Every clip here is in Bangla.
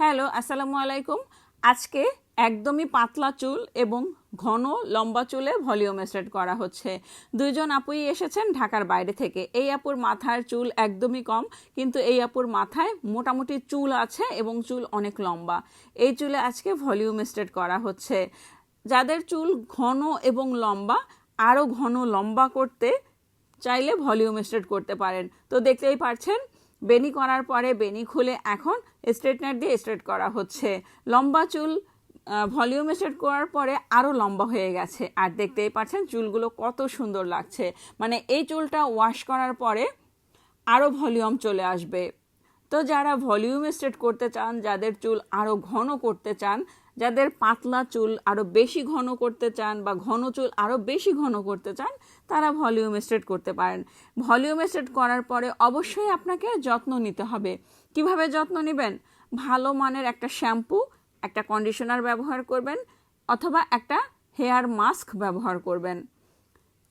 হ্যালো, আসসালামু আলাইকুম। আজকে একদমই পাতলা চুল এবং ঘন লম্বা চুলে ভলিউম এস্টেট করা হচ্ছে। দুইজন আপুই এসেছেন ঢাকার বাইরে থেকে। এই আপুর মাথার চুল একদমই কম, কিন্তু এই আপুর মাথায় মোটামুটি চুল আছে এবং চুল অনেক লম্বা। এই চুলে আজকে ভলিউম এস্টেট করা হচ্ছে। যাদের চুল ঘন এবং লম্বা, আরও ঘন লম্বা করতে চাইলে ভলিউম স্ট্রেট করতে পারেন। তো দেখতেই পারছেন বেনি করার পরে বেনি খুলে এখন স্ট্রেটনার দিয়ে স্ট্রেট করা হচ্ছে। লম্বা চুল ভলিউম স্ট্রেট করার পরে আরও লম্বা হয়ে গেছে। আর দেখতেই পাচ্ছেন চুলগুলো কত সুন্দর লাগছে। মানে এই চুলটা ওয়াশ করার পরে আরও ভলিউম চলে আসবে। তো যারা ভলিউম স্ট্রেট করতে চান, যাদের চুল আরও ঘন করতে চান যাদের পাতলা চুল আরও বেশি ঘন করতে চান বা ঘন চুল আরও বেশি ঘন করতে চান, তারা ভলিউম স্ট্রেট করতে পারেন। ভলিউম স্ট্রেট করার পরে অবশ্যই আপনাকে যত্ন নিতে হবে। কীভাবে যত্ন নেবেন? ভালো মানের একটা শ্যাম্পু একটা কন্ডিশনার ব্যবহার করবেন অথবা একটা হেয়ার মাস্ক ব্যবহার করবেন।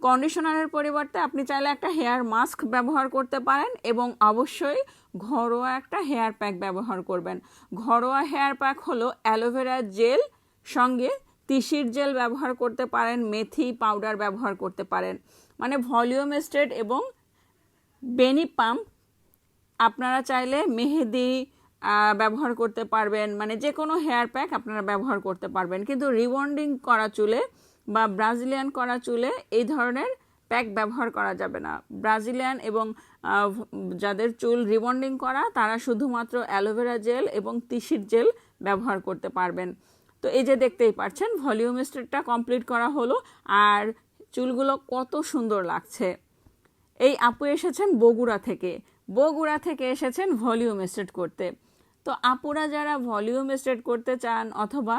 কন্ডিশনারের পরিবর্তে আপনি চাইলে একটা হেয়ার মাস্ক ব্যবহার করতে পারেন এবং অবশ্যই ঘরোয়া একটা হেয়ার প্যাক ব্যবহার করবেন। ঘরোয়া হেয়ার প্যাক হলো অ্যালোভেরা জেল, সঙ্গে তিসির জেল ব্যবহার করতে পারেন, মেথি পাউডার ব্যবহার করতে পারেন। মানে ভলিউম স্ট্রেট এবং বেনি পাম্প আপনারা চাইলে মেহেদি ব্যবহার করতে পারবেন। মানে যে কোনো হেয়ার প্যাক আপনারা ব্যবহার করতে পারবেন। কিন্তু রিবন্ডিং করা চুলে বা ব্রাজিলিয়ান করা চুলে এই ধরনের প্যাক ব্যবহার করা যাবে না। ব্রাজিলিয়ান এবং যাদের চুল রিবন্ডিং করা, তারা শুধুমাত্র অ্যালোভেরা জেল এবং তিসির জেল ব্যবহার করতে পারবেন। তো এই যে দেখতেই পাচ্ছেন, ভলিউম স্টেটটা কমপ্লিট করা হলো আর চুলগুলো কত সুন্দর লাগছে। এই আপু এসেছেন বগুড়া থেকে। বগুড়া থেকে এসেছেন ভলিউম স্টেট করতে। তো আপুরা যারা ভলিউম স্টেট করতে চান অথবা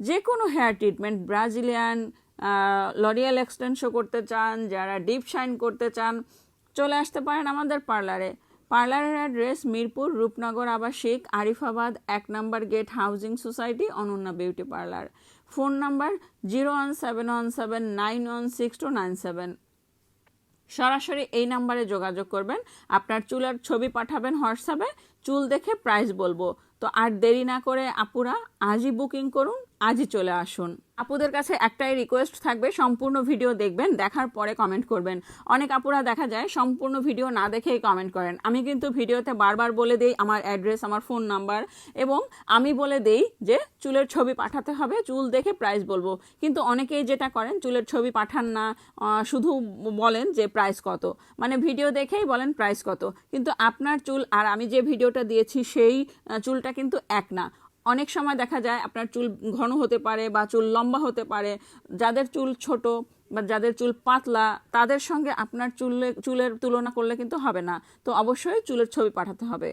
যে কোনো hair treatment, Brazilian L'Oreal extension করতে চান, যারা ডিপ শাইন করতে চান, চলে আসতে পারেন আমাদের পার্লারে পার্লারের অ্যাড্রেস মিরপুর রূপনগর আবাসিক, আরিফাবাদ, এক নম্বর gate housing society Ananya beauty parlour phone number zero one seven one seven nine one six two nine seven সরাসরি এই নাম্বারে যোগাযোগ করবেন। আপনার চুলের ছবি পাঠাবেন হোয়াটসঅ্যাপে। চুল দেখে প্রাইস বলব। তো আর দেরি না করে আপুরা আজই বুকিং করুন। আজই চলে আসুন। আপুদের কাছে একটাই রিকোয়েস্ট থাকবে, সম্পূর্ণ ভিডিও দেখবেন, দেখার পরে কমেন্ট করবেন। অনেক আপুরা দেখা যায়, সম্পূর্ণ ভিডিও না দেখেই কমেন্ট করেন। আমি কিন্তু ভিডিওতে বারবার বলে দেই আমার অ্যাড্রেস আমার ফোন নাম্বার এবং আমি বলে দেই যে চুলের ছবি পাঠাতে হবে, চুল দেখে প্রাইস বলব। কিন্তু অনেকেই যেটা করেন, চুলের ছবি পাঠান না শুধু বলেন যে প্রাইস কত। মানে ভিডিও দেখেই বলেন প্রাইস কত। কিন্তু আপনার চুল, আর আমি যে ভিডিওটা দিয়েছি সেই চুলটা কিন্তু এক না। অনেক সময় দেখা যায় আপনার চুল ঘন হতে পারে বা চুল লম্বা হতে পারে। যাদের চুল ছোট বা যাদের চুল পাতলা, তাদের সঙ্গে আপনার চুলে, চুলের তুলনা করলে কিন্তু হবে না। তো অবশ্যই চুলের ছবি পাঠাতে হবে।